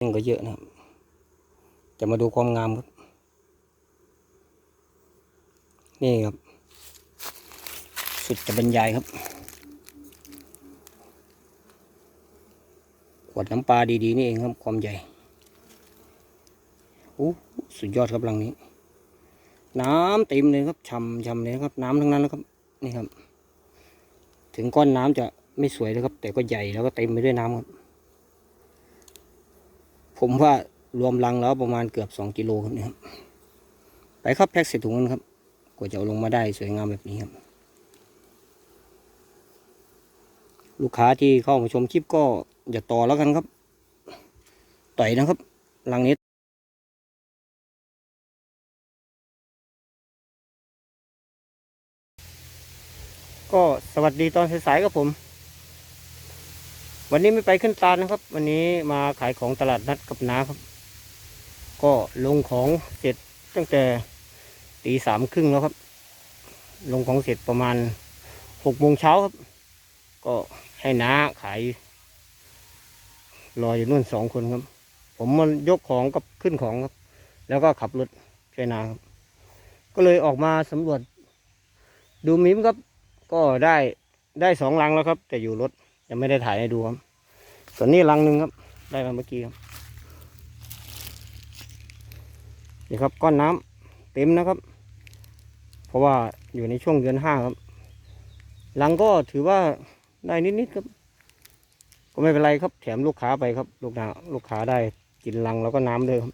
นี่ก็เยอะนะครับ จะมาดูความงามครับ นี่ครับ สุดจะบรรยายครับ ขวดน้ำปลาดี ๆ นี่เองครับ ความใหญ่โอ้สุดยอดครับรังนี้ น้ำเต็มเลยครับช่ำช่ำเลยครับ น้ำทั้งนั้นนะครับ นี่ครับ ถึงก้อนน้ำจะไม่สวยนะครับ แต่ก็ใหญ่แล้วก็เต็มไปด้วยน้ำครับ ผมว่ารวมรังแล้วประมาณเกือบสองกิโลครับเนี่ยครับ ไปครับแพ็กใส่ถุงกันครับ กว่าจะเอาลงมาได้สวยงามแบบนี้ครับ ลูกค้าที่เข้ามาชมคลิปก็อย่าต่อแล้วกันครับ ต่อยนะครับรังนี้ก็สวัสดีตอนสายๆครับผม วันนี้ไม่ไปขึ้นตาลนะครับ วันนี้มาขายของตลาดนัดกับน้าครับ ก็ลงของเสร็จตั้งแต่ตีสามครึ่งแล้วครับ ลงของเสร็จประมาณหกโมงเช้าครับ ก็ให้น้าขายรออยู่นู่นสองคนครับ ผมมายกของกับขึ้นของครับ แล้วก็ขับรถช่วยนาครับ ก็เลยออกมาสำรวจ ดูมิมครับ ก็ได้ได้สองลังแล้วครับ แต่อยู่รถยังไม่ได้ถ่ายให้ดูครับ ส่วนนี้ลังหนึ่งครับ ได้มาเมื่อกี้ครับนี่ครับก้อนน้ำเต็มนะครับ เพราะว่าอยู่ในช่วงเดือนห้าครับลังก็ถือว่าได้นิดๆครับ ก็ไม่เป็นไรครับ แถมลูกค้าไปครับ ลูกนาลูกค้าได้กินลังแล้วก็น้ำด้วยครับ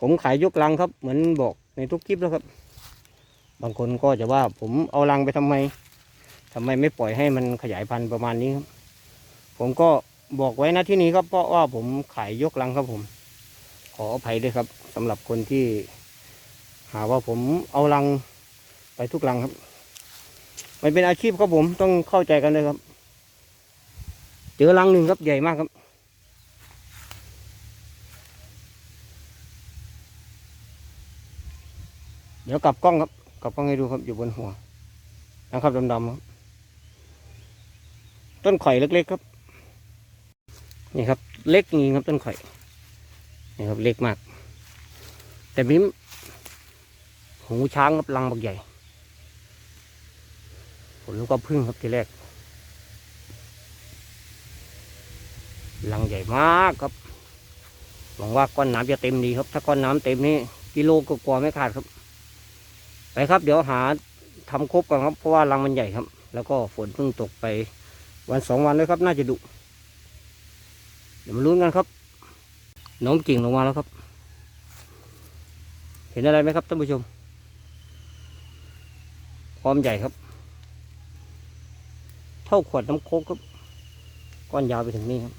ผมขายยกลังครับ เหมือนบอกในทุกคลิปแล้วครับ บางคนก็จะว่าผมเอาลังไปทำไมทำไมไม่ปล่อยให้มันขยายพันธุ์ประมาณนี้ครับ ผมก็บอกไว้นะที่นี้ครับเพราะว่าผมขายยกลังครับผม ขออภัยด้วยครับสำหรับคนที่ หาว่าผมเอาลังไปทุกลังครับ มันเป็นอาชีพครับผมต้องเข้าใจกันเลยครับ เจอลังหนึ่งครับใหญ่มากครับเดี๋ยวกลับกล้องครับกลับกล้องให้ดูครับอยู่บนหัวนะครับดำๆครับต้นข่อยเล็กๆครับ นี่ครับ เล็กจริงครับต้นข่อยนี่ครับเล็กมาก แต่มิ้มหูช้างครับลังบักใหญ่ผมนึกว่าพึ่งครับทีแรกลังใหญ่มากครับหวังว่าก้อนน้ำจะเต็มดีครับ ถ้าก้อนน้ำเต็มนี่กิโลกว่าๆไม่ขาดครับ ไปครับ เดี๋ยวหาทำครบกันครับเพราะว่ารังมันใหญ่ครับ แล้วก็ฝนเพิ่งตกไปวันสองวันเลยครับ น่าจะดุ ดี๋ยวมาลุ้นกันครับน้มกิ่งลงมาแล้วครับ เห็นอะไรไหมครับท่านผู้ชมความใหญ่ครับ เท่าขวดน้ำโคกครับก้อนยาวไปถึงนี่ครับ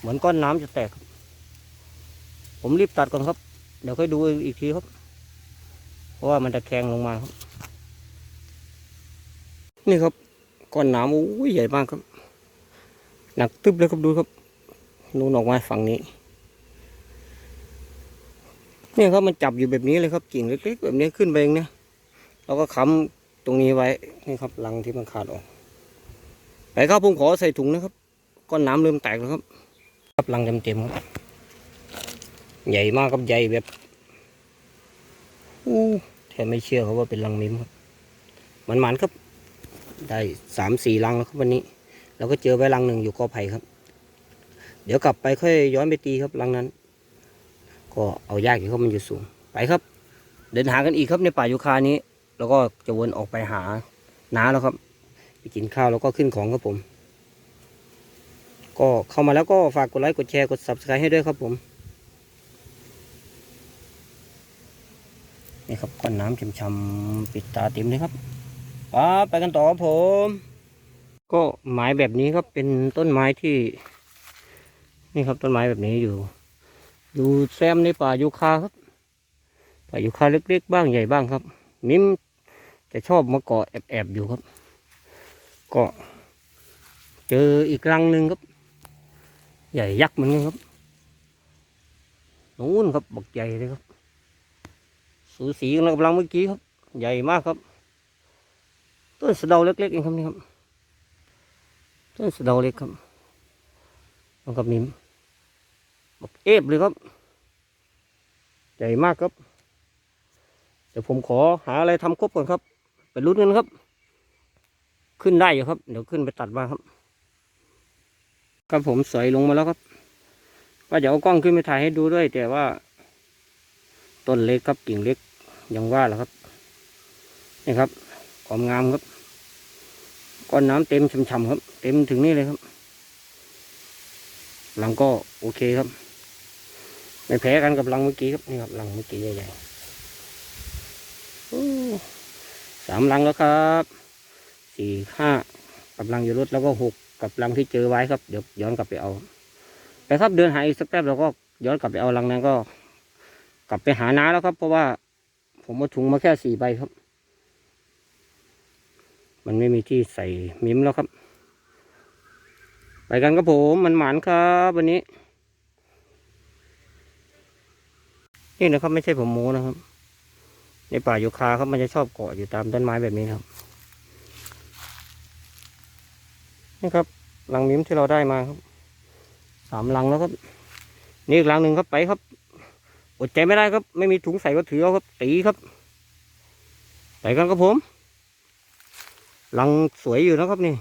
เหมือนก้อนน้ำจะแตกครับ ผมรีบตัดก่อนครับ เดี๋ยวค่อยดูอีกทีครับ เพราะว่ามันจะแข็งลงมาครับ นี่ครับก้อนน้ำโอ้ยใหญ่มากครับ หนักตึ๊บเลยครับดูครับนูนออกมาฝั่งนี้ เนี่ยครับมันจับอยู่แบบนี้เลยครับกิ่งเล็กๆแบบนี้ขึ้นไปเองเนี่ยเราก็ค้ำตรงนี้ไว้นี่ครับรังที่มันขาดออกไปครับผมขอใส่ถุงนะครับก้อนน้ำเริ่มแตกแล้วครับ ครับรังเต็มๆครับ ใหญ่มากครับใหญ่แบบอู้แทบไม่เชื่อครับว่าเป็นรังมิมครับมันมันๆครับ ได้สามสี่รังแล้วครับวันนี้ เราก็เจอไว้รังหนึ่งอยู่กอไผ่ครับ เดี๋ยวกลับไปค่อยย้อนไปตีครับรังนั้น ก็เอายากอยู่ครับมันอยู่สูง ไปครับ เดินหากันอีกครับในป่ายูคานี้ แล้วก็จะวนออกไปหาน้าแล้วครับ ไปกินข้าวแล้วก็ขึ้นของครับผม ก็เข้ามาแล้วก็ฝากกดไลค์กดแชร์กด subscribe ให้ด้วยครับผมนี่ครับก้อนน้ำช้ำๆปิดตาเต็มเลยครับป้าไปกันต่อครับผม ก็ไม้แบบนี้ครับเป็นต้นไม้ที่ นี่ครับต้นไม้แบบนี้อยู่อยู่แซมในป่ายูคาครับ ป่ายูคาเล็กๆบ้างใหญ่บ้างครับ มิมจะชอบมาเกาะแอบๆอยู่ครับ ก็เจออีกรังหนึ่งครับ ใหญ่ยักษ์เหมือนกันครับนู้นครับบักใหญ่เลยครับ สูสีกันกับรังเมื่อกี้ครับ ใหญ่มากครับ ต้นสะเดาเล็กๆเองครับนี่ครับ ต้นสะเดาเล็กครับมันก็มีแบบเอฟเลยครับ ใหญ่มากครับ เดี๋ยวผมขอหาอะไรทำครบก่อนครับ ไปลุ้นกันครับ ขึ้นได้อยู่ครับ เดี๋ยวขึ้นไปตัดมาครับ ครับผมสอยลงมาแล้วครับว่าจะเอากล้องขึ้นไปถ่ายให้ดูด้วย แต่ว่า ต้นเล็กครับกิ่งเล็กยังว่าแหละครับ นี่ครับความงามครับ ก้อนน้ำเต็มช่ำๆครับ เต็มถึงนี่เลยครับหลังก็โอเคครับไม่แพ้กันกับหลังเมื่อกี้ครับนี่ครับหลังเมื่อกี้ใหญ่ๆสามหลังแล้วครับสี่ห้ากับหลังอยู่รถแล้วก็หกกับหลังที่เจอไว้ครับเดี๋ยวย้อนกลับไปเอาไปครับเดินหาอีกสักแป๊บเราก็ย้อนกลับไปเอาหลังนั้นก็ กลับไปหาน้าแล้วครับ เพราะว่าผมมาถุงมาแค่สี่ใบครับ มันไม่มีที่ใส่มิ้มแล้วครับ ไปกันครับผมมันหมานครับวันนี้นี่นะครับไม่ใช่ผมโม้นะครับ ในป่ายูคาครับมันจะชอบเกาะอยู่ตามต้นไม้แบบนี้ครับ นี่ครับลังมิ้มที่เราได้มาครับสามลังแล้วครับ นี่อีกลังหนึ่งครับไปครับอดใจไม่ได้ครับ ไม่มีถุงใส่ก็ถือเอาครับตีครับ ไปกันครับผม ลังสวยอยู่นะครับนี่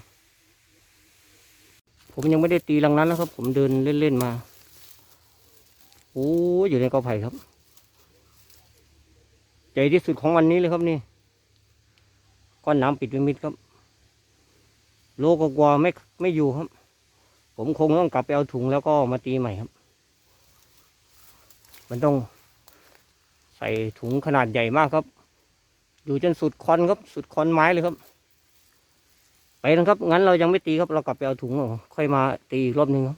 ผมยังไม่ได้ตีลังนั้นนะครับ ผมเดินเล่นๆมาโอ้อยู่ในกอไผ่ครับ ใหญ่ที่สุดของวันนี้เลยครับนี่ก้อนน้ำปิดมิดครับ โลกกว่าไม่ไม่อยู่ครับ ผมคงต้องกลับไปเอาถุงแล้วก็มาตีใหม่ครับ มันต้องใส่ถุงขนาดใหญ่มากครับ อยู่จนสุดคอนครับ สุดคอนไม้เลยครับ ไปนะครับ งั้นเรายังไม่ตีครับ เรากลับไปเอาถุงเอาค่อยมาตีอีกรอบหนึ่งครับ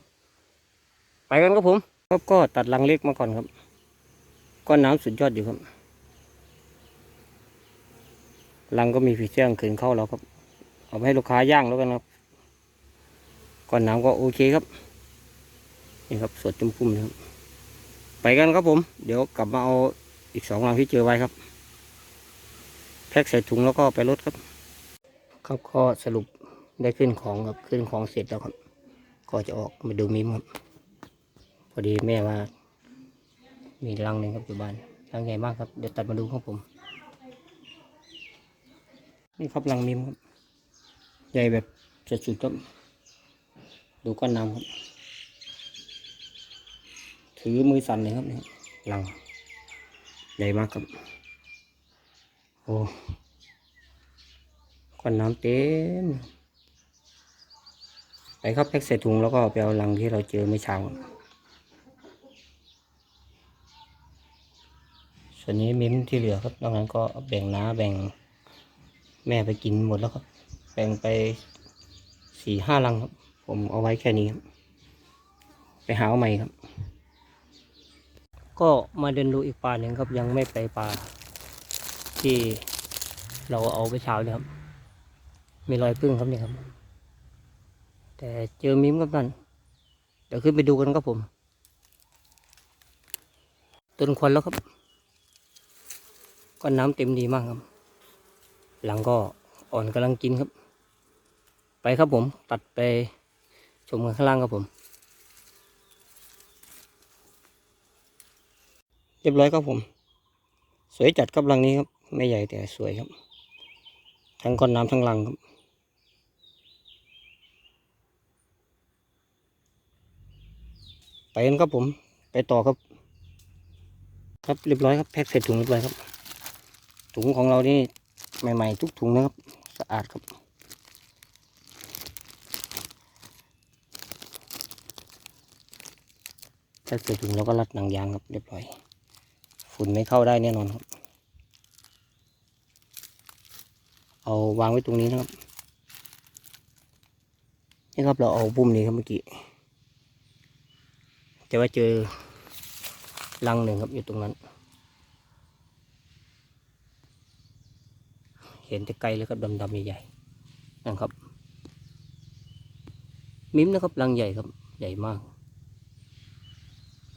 ไปกันครับผมครับก็ตัดรังเล็กมาก่อนครับ ก้อนน้ำสุดยอดอยู่ครับรังก็มีผีเสื้องขืนเข้าแล้วครับ เอาไปให้ลูกค้าย่างแล้วกันครับ ก้อนน้ำก็โอเคครับ นี่ครับสดจุ่มพุ่มนะครับ ไปกันครับผม เดี๋ยวกลับมาเอาอีกสองรังที่เจอไว้ครับ แพ็กใส่ถุงแล้วก็ไปรถครับ ครับก็สรุปได้ขึ้นของครับขึ้นของเสร็จแล้วครับ ก็จะออกมาดูมิมครับพอดีแม่ว่า มีรังหนึ่งครับอยู่บ้านรังใหญ่มากครับเดี๋ยวตัดมาดูครับผม นี่ครับรังมิมครับ ใหญ่แบบสุดๆครับดูก้อนน้ำครับ ถือมือสั่นเลยครับเนี่ยรัง ใหญ่มากครับ โอ้ ก้อนน้ำเต็มไปครับแพ็กใส่ถุงแล้วก็ไปเอารังที่เราเจอเมื่อเช้า ส่วนนี้มิ้มที่เหลือครับนอกนั้นก็แบ่งน้าแบ่งแม่ไปกินหมดแล้วครับ แบ่งไปสี่ห้าลังครับ ผมเอาไว้แค่นี้ครับ ไปหาเอาใหม่ครับ ก็มาเดินดูอีกป่าหนึ่งครับยังไม่ไปป่าที่เราเอาไปเช้าเลยครับ มีรอยพึ่งครับเนี่ยครับ แต่เจอมิมครับนั่นเดี๋ยวขึ้นไปดูกันครับผม ต้นควันแล้วครับก้นน้ำเต็มดีมากครับ หลังก็อ่อนกำลังกินครับ ไปครับผม ตัดไปชมกันข้างล่างครับผม เรียบร้อยครับผม สวยจัดครับรังนี้ครับ ไม่ใหญ่แต่สวยครับ ทั้งก้อนน้ำทั้งรังครับ ไปกันครับผม ไปต่อครับ ครับเรียบร้อยครับแพ็คใส่ถุงเรียบร้อยครับ ถุงของเรานี่ใหม่ ๆ ทุกถุงนะครับ สะอาดครับแพ็คใส่ถุงแล้วก็รัดหนังยางครับเรียบร้อย ฝุ่นไม่เข้าได้แน่นอนครับ เอาวางไว้ตรงนี้นะครับนี่ครับเราเอาบุ้มนี้ครับเมื่อกี้ แต่ว่าเจอรังหนึ่งครับอยู่ตรงนั้น เห็นแต่ไกลเลยครับดำๆใหญ่ๆนะครับ มิ้มนะครับรังใหญ่ครับ ใหญ่มาก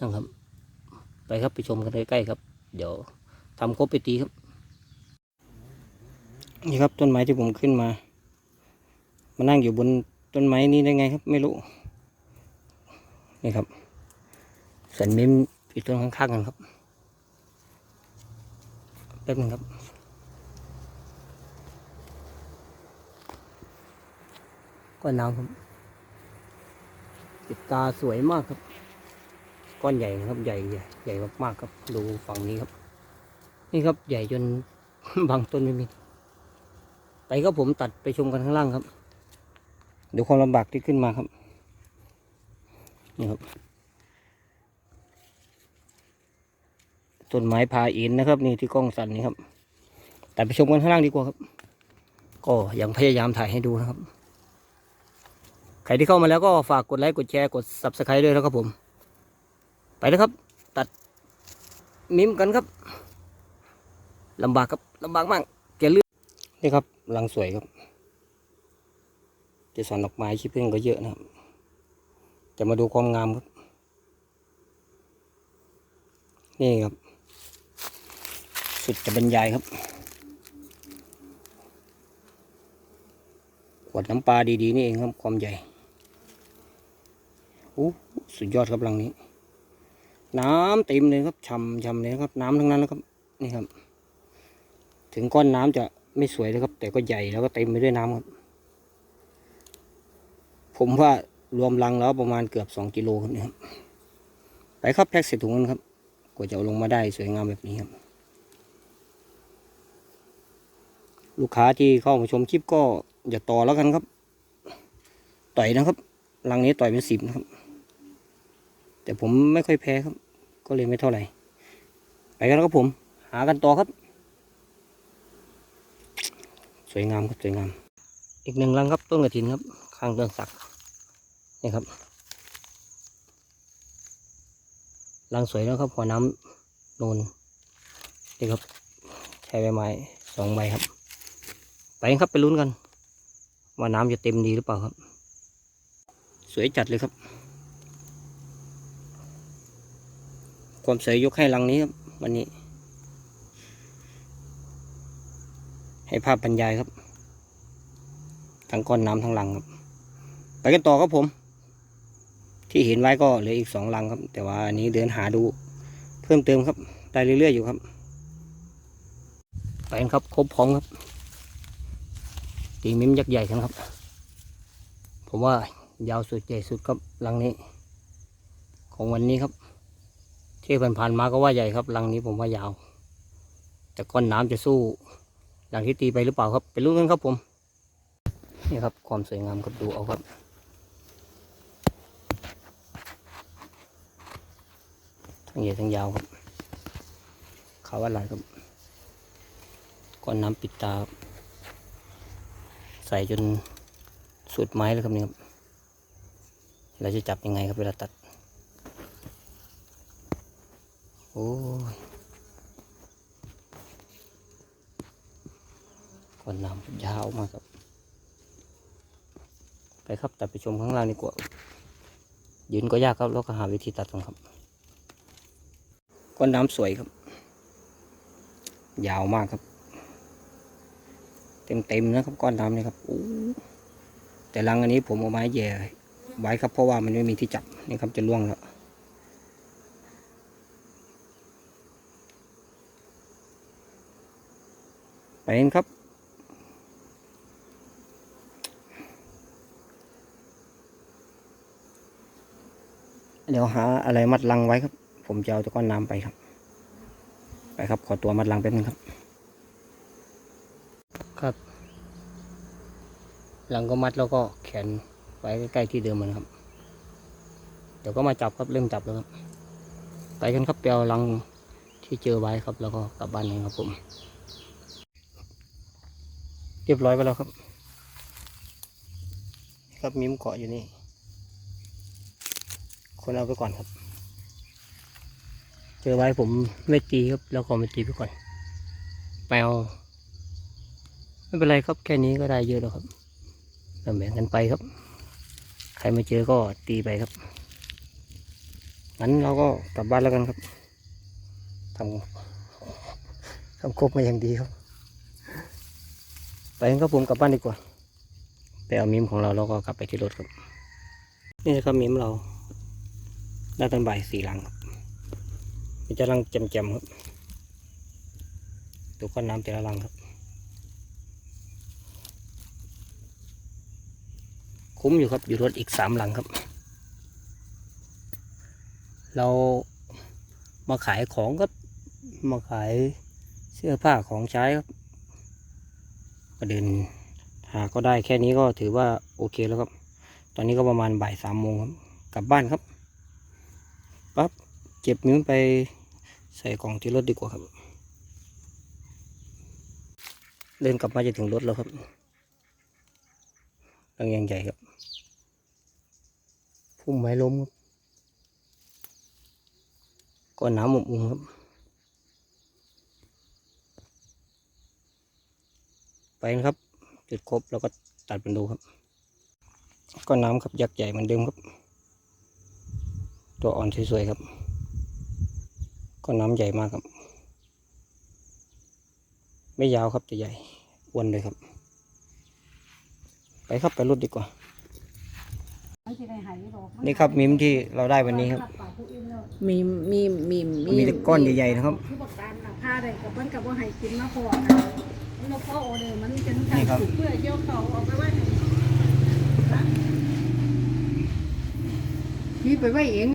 นะครับ ไปครับไปชมกันใกล้ๆครับ เดี๋ยวทำครบไปตีครับ นี่ครับต้นไม้ที่ผมขึ้นมา มานั่งอยู่บนต้นไม้นี้ได้ไงครับ ไม่รู้นี่ครับ ส่วนมิมอีกต้นข้างๆกันครับแป๊บหนึงครับ ก้อนน้ำครับติดตาสวยมากครับ ก้อนใหญ่นะครับ ใหญ่ใหญ่ใหญ่มากๆครับ ดูฝั่งนี้ครับ นี่ครับใหญ่จนบางต้นไม่มี ไปครับผมตัดไปชมกันข้างล่างครับดี๋ยวความลำบากที่ขึ้นมาครับ นี่ครับ ต้นไม้พาอินนะครับ นี่ที่กล้องสั่นนี่ครับ แตัดไปชมกันข้างล่างดีกว่าครับ ก็ยังพยายามถ่ายให้ดูนะครับ ใครที่เข้ามาแล้วก็ฝากกดไลค์กดแชร์กด subscribe ด้วยนะครับผม ไปแล้วครับ ตัดมิมกันครับลำบากครับลำบากมากแกเลือกนี่ครับรังสวยครับเกสรดอกไม้ขี้ผึ้งก็เยอะนะครับจะมาดูความงามครับ นี่ครับ สุดจะบรรยายครับ ขวดน้ำปลาดีๆนี่เองครับความใหญ่โอ้สุดยอดครับรังนี้ น้ำเต็มเลยครับช่ำช่ำเลยครับ น้ำทั้งนั้นนะครับนี่ครับ ถึงก้อนน้ำจะไม่สวยนะครับ แต่ก็ใหญ่แล้วก็เต็มไปด้วยน้ำครับ ผมว่ารวมรังแล้วประมาณเกือบสองกิโลครับเนี่ยครับไปครับแพ็กใส่ถุงกันครับกว่าจะเอาลงมาได้สวยงามแบบนี้ครับ ลูกค้าที่เข้ามาชมคลิปก็อย่าต่อแล้วกันครับ ต่อยนะครับรังนี้ต่อยเป็นสิบนะครับ แต่ผมไม่ค่อยแพ้ครับ ก็เลยไม่เท่าไหร่ ไปกันแล้วครับผม หากันต่อครับ สวยงามครับสวยงาม อีกหนึ่งรังครับต้นกระถินครับ ข้างเรื่องสักนี่ครับรังสวยแล้วครับหัวน้ำนูนนี่ครับใช้ใบไม้สองใบครับ ไปครับไปลุ้นกัน ว่าน้ำจะเต็มดีหรือเปล่าครับ สวยจัดเลยครับ ความสวยยกให้รังนี้ครับวันนี้ ให้ภาพบรรยายครับ ทั้งก้อนน้ำทั้งรังครับ ไปกันต่อครับผม ที่เห็นไว้ก็เหลืออีกสองรังครับ แต่ว่าอันนี้เดินหาดู เพิ่มเติมครับได้เรื่อยๆอยู่ครับ ไปครับครบพร้อมครับ ตีมิมยักษ์ใหญ่ครับ ผมว่ายาวสุดใหญ่สุดครับรังนี้ ของวันนี้ครับที่ผ่านๆมาก็ว่าใหญ่ครับรังนี้ผมว่ายาว แต่ก้อนน้ำจะสู้รังที่ตีไปหรือเปล่าครับไปลุ้นกันครับผมนี่ครับความสวยงามครับดูเอาครับทั้งใหญ่ทั้งยาวครับเขาว่าอะไรครับก้อนน้ำปิดตาครับ ใส่จนสุดไม้เลยครับนี่ครับ เราจะจับยังไงครับเวลาตัด โอ้ยก้อนน้ำยาวมากครับ ไปครับตัดไปชมข้างล่างดีกว่า ยืนก็ยากครับแล้วก็หาวิธีตัดกันครับก้อนน้ำสวยครับ ยาวมากครับ เต็มๆนะครับก้อนน้ำนี่ครับโอ้แต่รังอันนี้ผมเอาไม้แย่ไว้ครับเพราะว่ามันไม่มีที่จับนี่ครับจะล่วงแล้วไปเองครับ เดี๋ยวหาอะไรมัดลังไว้ครับ ผมจะเอาตะก้อนน้ำไปครับ ไปครับขอตัวมัดลังแป๊บนึงครับครับ ลังก็มัดแล้วก็แขนไว้ใกล้ๆที่เดิมมันครับ เดี๋ยวก็มาจับครับเริ่มจับแล้วครับ ไปกันครับเปียวลังที่เจอไว้ครับ แล้วก็กลับบ้านเองครับผม เรียบร้อยไปแล้วครับ ครับมิมเกาะอยู่นี่ คนเอาไปก่อนครับ เจอไว้ผมไม่ตีครับ แล้วก็ไม่ตีไปก่อนแปลไม่เป็นไรครับแค่นี้ก็ได้เยอะแล้วครับ แบ่งกันไปครับ ใครไม่เจอก็ตีไปครับงั้นเราก็กลับบ้านแล้วกันครับทำทำครบมาอย่างดีครับ ไปกันครับผมกลับบ้านดีกว่าไปเอามิมของเราแล้วก็กลับไปที่รถครับ นี่นะครับมิมเราได้ตอนบ่ายสี่ลังครับมันจะลังแจ่มๆครับตัวก้อนน้ำแต่ละลังครับ คุ้มอยู่ครับ อยู่รถอีกสามหลังครับ เรามาขายของก็มาขายเสื้อผ้าของใช้ครับก็เดินหาก็ได้แค่นี้ก็ถือว่าโอเคแล้วครับ ตอนนี้ก็ประมาณบ่ายสามโมงครับ กลับบ้านครับ ปั๊บ เก็บมิ้วไปใส่กล่องที่รถดีกว่าครับ เดินกลับมาจะถึงรถแล้วครับตังยางใหญ่ครับ พุ่มไม้ล้มครับก้อนน้ำอบอุ่นครับ ไปนะครับ จุดครบแล้วก็ตัดเป็นดูครับก้อนน้ำครับยักษ์ใหญ่เหมือนเดิมครับ ตัวอ่อนสวยๆครับก้อนน้ำใหญ่มากครับ ไม่ยาวครับแต่ใหญ่อ้วนเลยครับ ไปครับไปรถดีกว่า นี่ครับมิมที่เราได้วันนี้ครับ มีมีมีมีแต่ก้อนใหญ่ๆนะครับผู้ประกันน่ะผ้าได้กับมันกับว่าให้กินมาพอกันมันบ่พอโอเดอร์มันจะต้องการนี่ครับสุกเพื่อเยี่ยวเขาเอาไปไว้ให้พี่ไปไว้เอง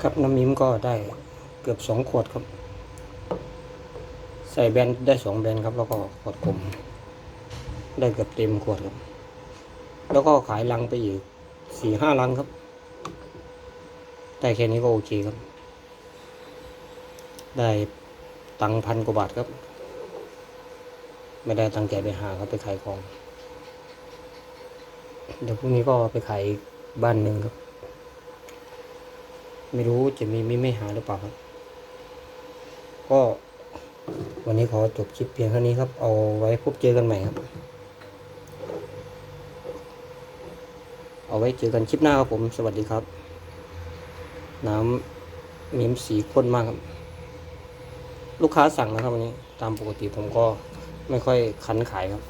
ครับน้ำมิมก็ได้ เกือบสองขวดครับ ใส่แบนได้สองแบนครับ แล้วก็ขวดกลม ได้เกือบเต็มขวดครับ แล้วก็ขายลังไปอีกสี่ห้าลังครับได้แค่นี้ก็โอเคครับ ได้ตังพันกว่าบาทครับ ไม่ได้ตังใจไปหาครับไปขายของ เดี๋ยวพรุ่งนี้ก็ไปขายอีกบ้านหนึ่งครับ ไม่รู้จะมีไม่ไม่หาหรือเปล่าครับ ก็วันนี้ขอจบคลิปเพียงเท่านี้ครับ เอาไว้พบเจอกันใหม่ครับ เอาไว้เจอกันคลิปหน้าครับผม สวัสดีครับ น้ำมีมสีข้นมากครับ ลูกค้าสั่งนะครับวันนี้ ตามปกติผมก็ไม่ค่อยคันขายครับ